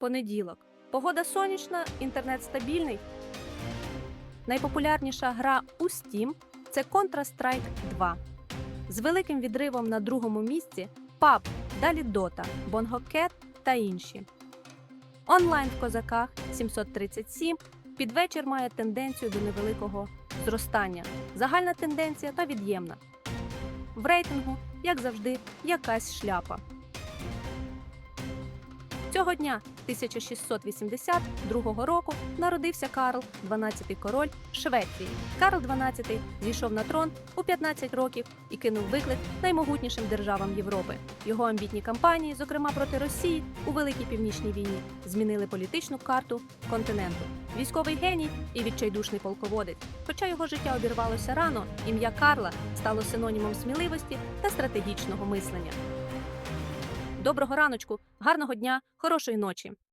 Понеділок. Погода сонячна, інтернет стабільний. Найпопулярніша гра у Steam – це Counter-Strike 2. З великим відривом на другому місці PUBG, далі Dota, Bongo та інші. Онлайн в козаках 737 під вечір має тенденцію до невеликого зростання. Загальна тенденція та від'ємна. В рейтингу, як завжди, якась шляпа. Цього дня 1682 року народився Карл, 12-й король Швеції. Карл XII зійшов на трон у 15 років і кинув виклик наймогутнішим державам Європи. Його амбітні кампанії, зокрема проти Росії у Великій Північній війні, змінили політичну карту континенту. Військовий геній і відчайдушний полководець. Хоча його життя обірвалося рано, ім'я Карла стало синонімом сміливості та стратегічного мислення. Доброго раночку, гарного дня, хорошої ночі.